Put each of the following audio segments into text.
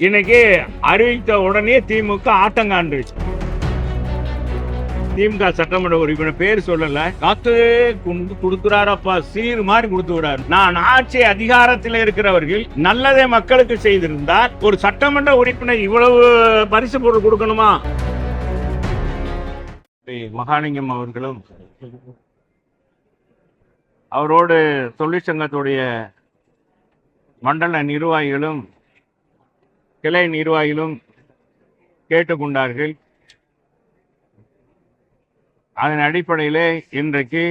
இன்னைக்கு அறிவித்த உடனே திமுக ஆட்டம் காண்டுச்சு திமுக சட்டமன்ற உறுப்பினர் பேர் சொல்லல. காத்து கொண்டு கொடுக்குறாரப்பா சீர் மாதிரி கொடுத்து விடாரு. நான் ஆட்சி அதிகாரத்தில் இருக்கிறவர்கள் நல்லதை மக்களுக்கு செய்திருந்தால் ஒரு சட்டமன்ற உறுப்பினர் இவ்வளவு பரிசு பொருள் கொடுக்கணுமா? ஸ்ரீ மகாலிங்கம் அவர்களும் அவரோடு தொழிற்சங்கத்துடைய மண்டல நிர்வாகிகளும் கிளை நிர்வாகிகளும் கேட்டுக்கொண்டார்கள். அதன் அடிப்படையிலே இன்றைக்கு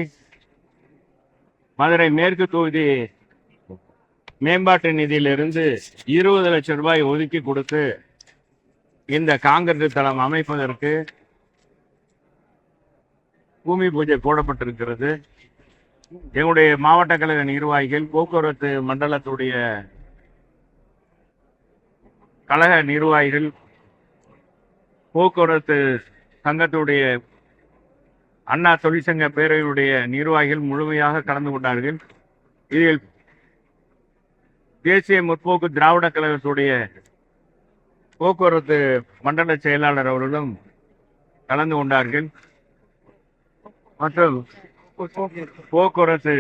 மதுரை மேற்கு தொகுதி மேம்பாட்டு நிதியிலிருந்து இருபது லட்சம் ரூபாய் ஒதுக்கி கொடுத்து இந்த காங்கிரஸ் தளம் அமைப்பதற்கு பூமி பூஜை போடப்பட்டிருக்கிறது. எங்களுடைய மாவட்ட கழக நிர்வாகிகள் போக்குவரத்து மண்டலத்துடைய கழக நிர்வாகிகள் போக்குவரத்து சங்கத்துடைய அண்ணா தொழிற்சங்க பேரவையுடைய நிர்வாகிகள் முழுமையாக கலந்து கொண்டார்கள். இதில் தேசிய முற்போக்கு திராவிட கழகத்துடைய போக்குவரத்து மண்டல செயலாளர் அவர்களும் கலந்து கொண்டார்கள். மற்றும் போக்குவரத்து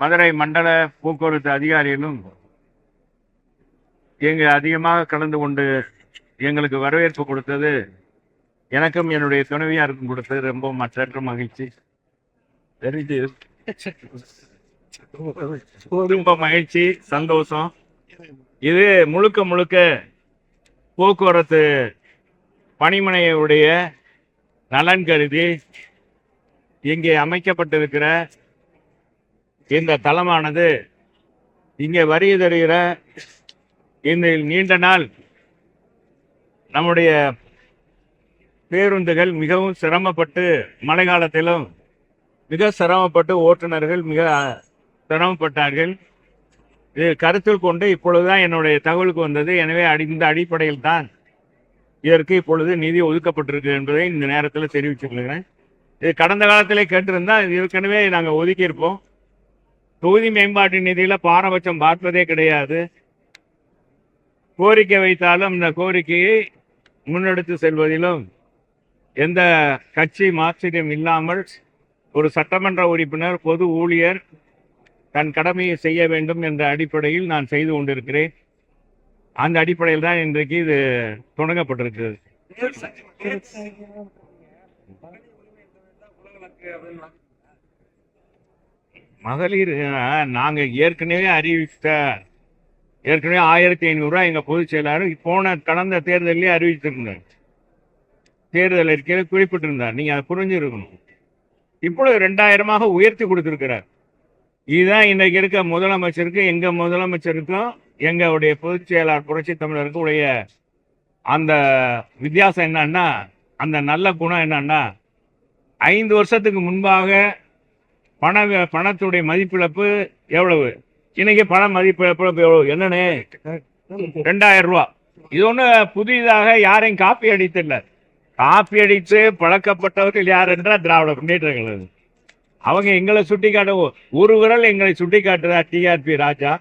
மதுரை மண்டல போக்குவரத்து அதிகாரிகளும் இங்கு அதிகமாக கலந்து கொண்டு எங்களுக்கு வரவேற்பு கொடுத்தது எனக்கும் என்னுடைய துணைவியாருக்கும் கொடுத்தது ரொம்ப மற்றற்ற மகிழ்ச்சி. தெரிஞ்சு ரொம்ப மகிழ்ச்சி சந்தோஷம். இது முழுக்க முழுக்க போக்குவரத்து பணிமனையுடைய நலன் கருதி இங்கே அமைக்கப்பட்டிருக்கிற இந்த தளமானது இங்கே வரி தருகிற இந்த நீண்ட நாள் நம்முடைய பேருந்துகள் மிகவும் சிரமப்பட்டு மழை காலத்திலும் மிக சிரமப்பட்டு ஓட்டுநர்கள் மிக சிரமப்பட்டார்கள். இது கருத்தில் கொண்டு இப்பொழுதுதான் என்னுடைய தகவலுக்கு வந்தது. எனவே அடி- இந்த அடிப்படையில் தான் இதற்கு இப்பொழுது நிதி ஒதுக்கப்பட்டிருக்கு என்பதை இந்த நேரத்தில் தெரிவிச்சுக்கொள்கிறேன் இது கடந்த காலத்திலே கேட்டிருந்தால் ஏற்கனவே நாங்கள் ஒதுக்கியிருப்போம். தொகுதி மேம்பாட்டு நிதியில் பாரபட்சம் பார்ப்பதே கிடையாது. கோரிக்கை வைத்தாலும் இந்த கோரிக்கையை முன்னெடுத்து செல்வதிலும் எந்த கட்சி மாற்றிடம் இல்லாமல் ஒரு சட்டமன்ற உறுப்பினர் பொது ஊழியர் தன் கடமையை செய்ய வேண்டும் என்ற அடிப்படையில் நான் செய்து கொண்டிருக்கிறேன். அந்த அடிப்படையில் தான் இன்றைக்கு இது தொடங்கப்பட்டிருக்கிறது. மகளிர் நாங்கள் ஏற்கனவே அறிவித்த ஏற்கனவே ஆயிரத்தி ஐநூறுரூவா எங்கள் பொதுச் செயலாளர் போன கடந்த தேர்தலையே அறிவித்திருந்தார் தேர்தல் அறிக்கையில் குறிப்பிட்டிருந்தார். நீங்கள் அதை புரிஞ்சிருக்கணும். இப்பொழுது ரெண்டாயிரமாக உயர்த்தி கொடுத்துருக்கிறார். இதுதான் இன்றைக்கு இருக்க முதலமைச்சருக்கு எங்கள் முதலமைச்சருக்கும் எங்களுடைய பொதுச் செயலாளர் புரட்சி தமிழருக்கு உடைய அந்த வித்தியாசம் என்னன்னா அந்த நல்ல குணம் என்னன்னா ஐந்து வருஷத்துக்கு முன்பாக பண பணத்துடைய மதிப்பிழப்பு எவ்வளவு? இன்னைக்கு பண மதிப்பிழப்பு எவ்வளவு என்னன்னு ரெண்டாயிரம் ரூபா. இது ஒண்ணு புதிதாக யாரையும் காப்பி அடித்தில்ல காப்பி அடித்து பழக்கப்பட்டவர்கள் யார் என்றால் திராவிட முன்னேற்ற கழகம் அவங்க எங்களை சுட்டி காட்ட ஒரு விரல் எங்களை சுட்டி காட்டுறா டிஆர்பி ராஜா.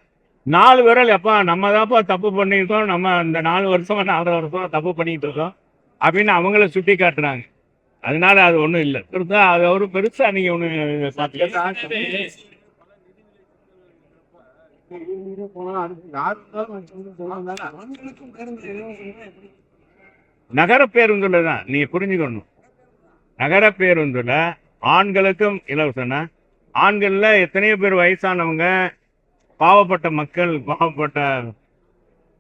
நாலு விரல் எப்பா நம்ம தான்ப்பா தப்பு பண்ணியிருக்கோம். நம்ம இந்த நாலு வருஷமா நாலரை வருஷமா தப்பு பண்ணிட்டு இருக்கோம். அப்படின்னு அவங்கள சுட்டி காட்டுறாங்க. அதனால அது ஒண்ணும் இல்லை. அது ஒரு பெருசா நீங்க ஒண்ணு பார்த்துக்க நகர பேருந்துல தான் நீங்க புரிஞ்சுக்கணும். நகர பேருந்துல ஆண்களுக்கும் இலவசம்னா ஆண்கள்ல எத்தனையோ பேர் வயசானவங்க பாவப்பட்ட மக்கள் பாவப்பட்ட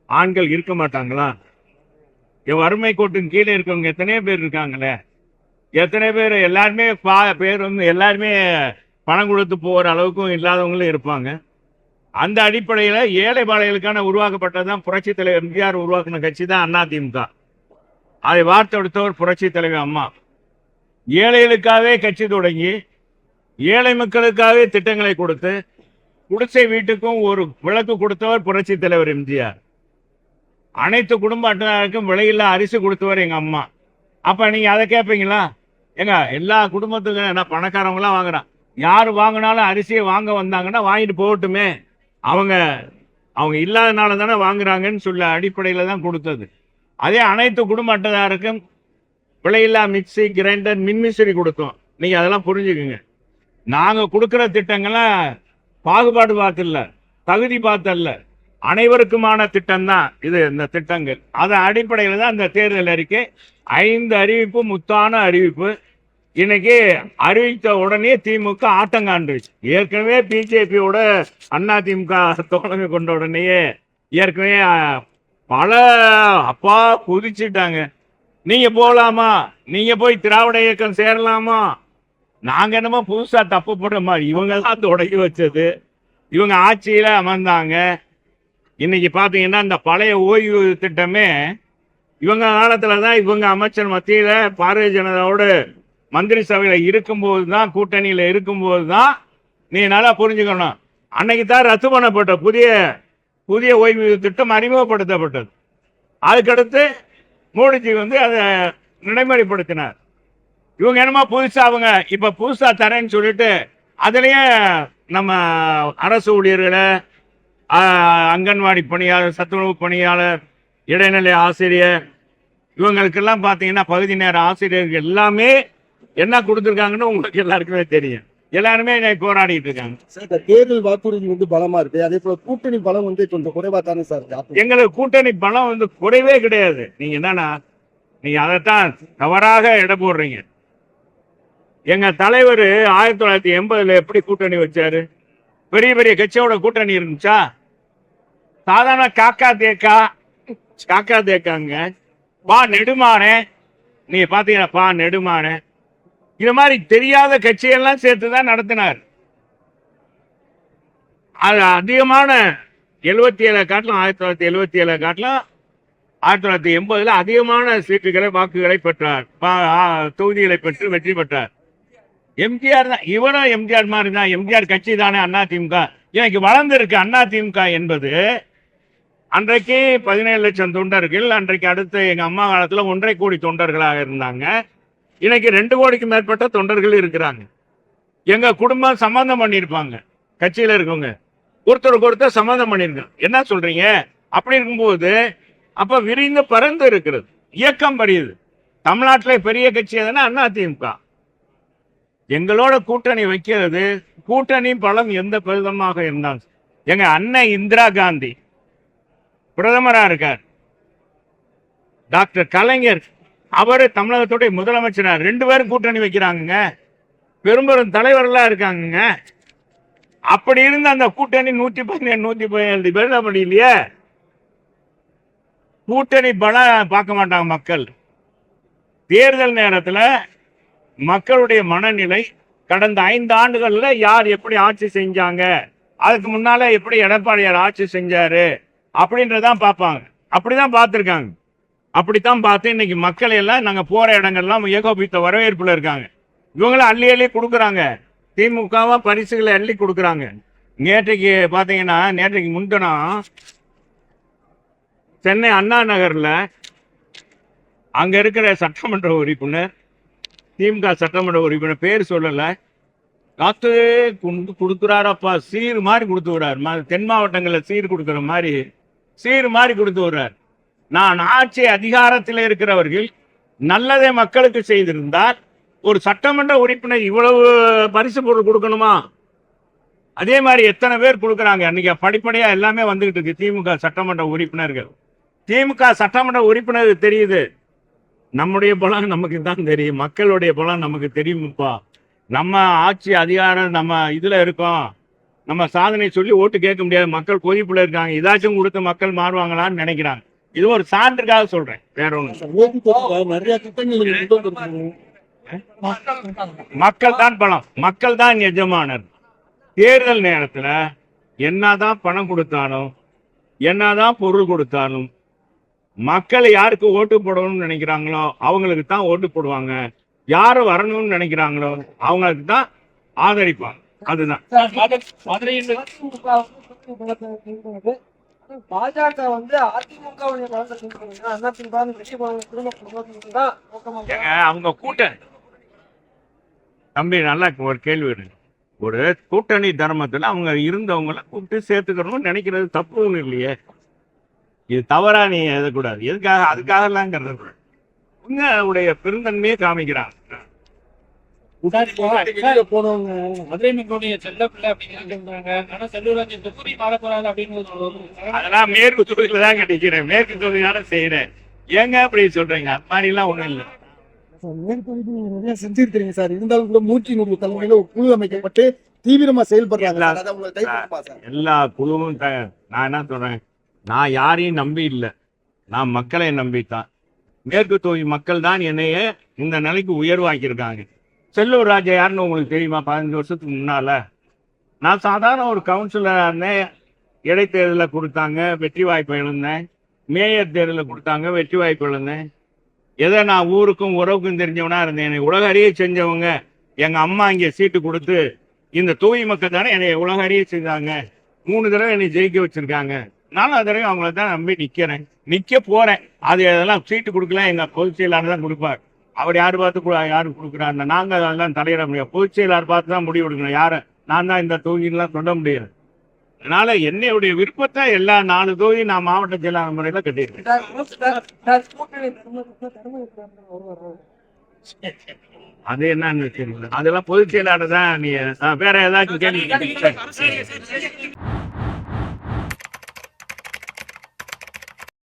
ஆண்கள் இருக்க மாட்டாங்களா? வறுமை கோட்டுக்கு கீழே இருக்கவங்க எத்தனையோ பேர் இருக்காங்களே? எத்தனை பேர் எல்லாருமே பா பேர் வந்து எல்லாருமே பணம் கொடுத்து போகிற அளவுக்கும் இல்லாதவங்களும் இருப்பாங்க. அந்த அடிப்படையில் ஏழை பாளைகளுக்கான உருவாக்கப்பட்டது தான் புரட்சி தலைவர் எம்ஜிஆர் உருவாக்கின கட்சி தான் அதிமுக அதை வார்த்தெடுத்தவர் புரட்சி தலைவர் அம்மா. ஏழைகளுக்காகவே கட்சி தொடங்கி ஏழை மக்களுக்காகவே திட்டங்களை கொடுத்து குடிசை வீட்டுக்கும் ஒரு விளக்கு கொடுத்தவர் புரட்சி தலைவர் எம்ஜிஆர். அனைத்து குடும்ப அட்டனாருக்கும் விலையில்லா அரிசி கொடுத்தவர் எங்கள் அம்மா. அப்போ நீங்கள் அதை கேட்பீங்களா ஏங்க எல்லா குடும்பத்துக்கும் என்ன பணக்காரவங்களாம் வாங்குறான். யார் வாங்கினாலும் அரிசியை வாங்க வந்தாங்கன்னா வாங்கிட்டு போகட்டுமே. அவங்க அவங்க இல்லாதனால தானே வாங்குறாங்கன்னு சொல்ல அடிப்படையில் தான் கொடுத்தது. அதே அனைத்து குடும்ப அட்டைதாருக்கும் விலையில்லா மிக்ஸி கிரைண்டர் மின்மிசிறி கொடுத்தோம். நீங்கள் அதெல்லாம் புரிஞ்சுக்குங்க. நாங்கள் கொடுக்குற திட்டங்கள்லாம் பாகுபாடு பார்த்துல தகுதி பார்த்தல்ல அனைவருக்குமான திட்டம் தான் இது இந்த திட்டங்கள். அதன் அடிப்படையில் தான் இந்த தேர்தல் அறிக்கை. ஐந்து அறிவிப்பு முத்தான அறிவிப்பு. இன்னைக்கு அறிவித்த உடனே திமுக ஆட்டம் காண்டுச்சு ஏற்கனவே பிஜேபியோட அண்ணா திமுக தோழமை கொண்ட உடனேயே ஏற்கனவே பல அப்பா குதிச்சுட்டாங்க. நீங்க போகலாமா நீங்க போய் திராவிட இயக்கம் சேரலாமா? நாங்க என்னமோ புதுசா தப்பு போடுற மாதிரி இவங்க தான் தொடங்கி வச்சது. இவங்க ஆட்சியில அமர்ந்தாங்க. இன்னைக்கு பாத்தீங்கன்னா இந்த பழைய ஓய்வு திட்டமே இவங்க காலத்துல தான் இவங்க அமைச்சர் மத்தியில பாரதிய ஜனதாவோட மந்திரி சபையில் இருக்கும்போது தான் கூட்டணியில் இருக்கும்போது தான் நீ நல்லா புரிஞ்சுக்கணும். அன்னைக்கு தான் ரத்து பண்ணப்பட்ட புதிய புதிய ஓய்வூதிய திட்டம் அறிமுகப்படுத்தப்பட்டது. அதுக்கடுத்து மோடிஜி வந்து அதை நடைமுறைப்படுத்தினார். இவங்க என்னமோ புதுசாக அவங்க இப்போ புதுசாக தரேன்னு சொல்லிட்டு அதுலேயே நம்ம அரசு ஊழியர்களை அங்கன்வாடி பணியாளர் சத்துணவு பணியாளர் இடைநிலை ஆசிரியர் இவங்களுக்கெல்லாம் பார்த்தீங்கன்னா பகுதி நேர ஆசிரியர்கள் எல்லாமே என்ன கொடுத்துருக்காங்கன்னு உங்களுக்கு எல்லாருக்குமே தெரியும். எல்லாருமே போராடிட்டு இருக்காங்க. சார் இந்த தேர்தல் வாக்குறுதி வந்து பலமா இருக்கு. அதே போல கூட்டணி பலம் வந்து கொஞ்சம் குறைவா தானே சார் எங்களுக்கு கூட்டணி பலம் வந்து குறைவே கிடையாது. நீங்க என்னன்னா நீங்க அதைத்தான் தவறாக எடை போடுறீங்க. எங்க தலைவர் ஆயிரத்தி தொள்ளாயிரத்தி எண்பதுல எப்படி கூட்டணி வச்சாரு? பெரிய பெரிய கட்சியோட கூட்டணி இருந்துச்சா? சாதாரண காக்கா தேக்கா? காக்கா தேக்காங்க. பா நெடுமானே நீங்க பாத்தீங்கன்னா பா நெடுமானே இது மாதிரி தெரியாத கட்சியெல்லாம் சேர்த்து தான் நடத்தினார். அது அதிகமான எழுபத்தி ஏழை காட்டிலும் ஆயிரத்தி தொள்ளாயிரத்தி எழுபத்தி ஏழை காட்டிலும் ஆயிரத்தி தொள்ளாயிரத்தி எண்பதுல அதிகமான சீட்டுகளை வாக்குகளை பெற்றார். பா- தொகுதிகளை பெற்று வெற்றி பெற்றார். எம்ஜிஆர் தான் இவனும் எம்ஜிஆர் மாதிரி தான். எம்ஜிஆர் கட்சி தானே அண்ணா திமுக. இன்னைக்கு வளர்ந்துருக்கு அண்ணா திமுக என்பது? அன்றைக்கு பதினேழு லட்சம் தொண்டர்கள் அன்றைக்கு அடுத்து எங்கள் அம்மா காலத்தில் ஒன்றை கோடி தொண்டர்களாக இருந்தாங்க. இன்னைக்கு ரெண்டு கோடிக்கு மேற்பட்ட தொண்டர்கள் இருக்கிறாங்க. எங்க குடும்பம் சம்மந்தம் பண்ணியிருப்பாங்க. கட்சியில இருக்கவங்க. ஒருத்தருக்கு ஒருத்தர் சம்மந்தம் பண்ணியிருக்காங்க. என்ன சொல்றீங்க? அப்படி இருக்கும்போது அப்ப விரிந்து பறந்து இருக்கிறது. இயக்கம் பெரியது தமிழ்நாட்டில் பெரிய கட்சி எதுனா அண்ணா திமுக எங்களோட கூட்டணி வைக்கிறது கூட்டணி பலம் எந்த விதமாக இருந்தாலும் எங்க அண்ணன் இந்திரா காந்தி பிரதமராக இருக்கார். டாக்டர் கலைஞர் அவர் தமிழகத்துடைய முதலமைச்சரா ரெண்டு பேரும் கூட்டணி வைக்கிறாங்க பெரும்பெரும் தலைவர்களா இருக்காங்கங்க. அப்படி இருந்த அந்த கூட்டணி நூத்தி பதினேழு நூத்தி பதினேழு பேர் அப்படி இல்லையே? கூட்டணி பலம் பார்க்க மாட்டாங்க மக்கள். தேர்தல் நேரத்தில் மக்களுடைய மனநிலை கடந்த ஐந்து ஆண்டுகளில் யார் எப்படி ஆட்சி செஞ்சாங்க? அதுக்கு முன்னால எப்படி எடப்பாடியார் ஆட்சி செஞ்சாரு? அப்படின்றதான் பார்ப்பாங்க. அப்படிதான் பார்த்துருக்காங்க. அப்படித்தான் பார்த்து இன்னைக்கு மக்கள் எல்லாம் நாங்கள் போகிற இடங்கள்லாம் ஏகோபித்த வரவேற்பில் இருக்காங்க. இவங்களும் அள்ளி அள்ளி கொடுக்குறாங்க. திமுகவாக பரிசுகளை அள்ளி கொடுக்குறாங்க. நேற்றைக்கு பார்த்தீங்கன்னா நேற்றைக்கு முன்தினம் சென்னை அண்ணா நகரில் அங்கே இருக்கிற சட்டமன்ற உறுப்பினர் திமுக சட்டமன்ற உறுப்பினர் பேர் சொல்லலை. காத்து கொண்டு கொடுக்குறாரப்பா சீர் மாதிரி கொடுத்து விடுறாரு. தென் மாவட்டங்களில் சீர் கொடுக்குற மாதிரி சீர் மாதிரி கொடுத்து விடுறார். நான் ஆட்சி அதிகாரத்தில் இருக்கிறவர்கள் நல்லதை மக்களுக்கு செய்திருந்தால் ஒரு சட்டமன்ற உறுப்பினர் இவ்வளவு பரிசு பொருள் கொடுக்கணுமா? அதே மாதிரி எத்தனை பேர் கொடுக்குறாங்க? அன்னைக்கு படிப்படியாக எல்லாமே வந்துகிட்டு இருக்கு திமுக சட்டமன்ற உறுப்பினர்கள். திமுக சட்டமன்ற உறுப்பினர் தெரியுது. நம்முடைய பலம் நமக்கு தான் தெரியும். மக்களுடைய பலம் நமக்கு தெரியும்ப்பா. நம்ம ஆட்சி அதிகாரம் நம்ம இதில் இருக்கோம். நம்ம சாதனை சொல்லி ஓட்டு கேட்க முடியாது. மக்கள் கொதிப்புல இருக்காங்க. இதாச்சும் கொடுத்து மக்கள் மாறுவாங்களான்னு நினைக்கிறாங்க. இது ஒரு சான்றுக்காக சொல்றேன். வேற ஒண்ணு மக்கள் தான் பணம். மக்கள் தான் எஜமானர். தேர்தல் நேரத்துல என்னதான் பணம் கொடுத்தாலும் என்னதான் பொருள் கொடுத்தாலும் மக்கள் யாருக்கு ஓட்டு போடணும்னு நினைக்கிறாங்களோ அவங்களுக்கு தான் ஓட்டு போடுவாங்க. யாரு வரணும்னு நினைக்கிறாங்களோ அவங்களுக்கு தான் ஆதரிப்பாங்க. அதுதான். பாஜக வந்து அதிமுகவுடைய பலத்தை அண்ணா திமுக வெற்றி பலன் குடும்ப குடும்பத்துக்கு தான் அவங்க கூட்டணி. தம்பி நல்லா ஒரு கேள்வி ஒரு கூட்டணி தர்மத்துல அவங்க இருந்தவங்கள கூப்பிட்டு சேர்த்துக்கணும்னு நினைக்கிறது தப்பு ஒண்ணு இல்லையே. இது தவறா நீ எழுதக்கூடாது எதுக்காக அதுக்காக எல்லாம் உங்களுடைய பெருந்தன்மையை காமிக்கிறாங்க சார், இப்போ வெளியில போனவங்க மதுரை மக்களுடைய செல்ல பிள்ளை அப்படின்னு சொல்றாங்க ஆனா செல்லூராஜ் தொகுதி மாறக்கூடாது அப்படின்னு அதெல்லாம் மேற்கு தொகுதியில தான் கட்டிக்கிறேன் மேற்கு தொகுதியால செய்யறேன். ஏங்க அப்படி சொல்றீங்க? மாதிரி எல்லாம் ஒண்ணும் இல்லை. நிறைய செஞ்சிருக்கிறீங்க சார். இருந்தாலும் கூட நூற்றி நூறு தலைமையில ஒரு குழு அமைக்கப்பட்டு தீவிரமா செயல்படுறாங்க. எல்லா குழுவும் நான் என்ன சொல்றேன்? நான் யாரையும் நம்பி இல்லை. நான் மக்களை நம்பித்தான். மேற்கு தொகுதி மக்கள் தான் என்னைய இந்த நிலைக்கு உயர்வாக்கியிருக்காங்க. செல்லூர் ராஜா யாருன்னு உங்களுக்கு தெரியுமா? பதினஞ்சு வருஷத்துக்கு முன்னால். நான் சாதாரண ஒரு கவுன்சிலராக இருந்தேன் இடைத்தேர்தலில் கொடுத்தாங்க வெற்றி வாய்ப்பு எழுந்தேன் மேயர் தேர்தலில் கொடுத்தாங்க வெற்றி வாய்ப்பு எழுந்தேன் எதை நான் ஊருக்கும் உறவுக்கும் தெரிஞ்சவனா இருந்தேன். என்னை உலக அறிய செஞ்சவங்க எங்கள் அம்மா இங்கே சீட்டு கொடுத்து இந்த தூய் மக்கள் தானே என்னை உலக அறிய செஞ்சாங்க மூணு தடவை என்னை ஜெயிக்க வச்சுருக்காங்க. நானும் அது தடவை அவங்கள தான் நம்பி நிற்கிறேன் நிற்க போகிறேன் அது அதெல்லாம் சீட்டு கொடுக்கல எங்கள் பொதுச் செயலாளர் தான் கொடுப்பார். அவர் யார் பார்த்து யாரு கொடுக்குறாங்க நாங்க அதெல்லாம் தலையிட முடியாது. பொதுச் செயலாளர் பார்த்து தான் முடிவு எடுக்கணும். யாரு? நான் தான் இந்த தொகுதியெல்லாம் சொல்ல முடியாது. அதனால என்னுடைய விருப்பத்தை எல்லா நாலு தொகுதி நான் மாவட்ட செயலாளர் முறையில கட்டியிருக்கேன். அது என்னன்னு தெரியல. அதெல்லாம் பொதுச் செயலாளர் தான் நீ வேற ஏதாச்சும் கேள்வி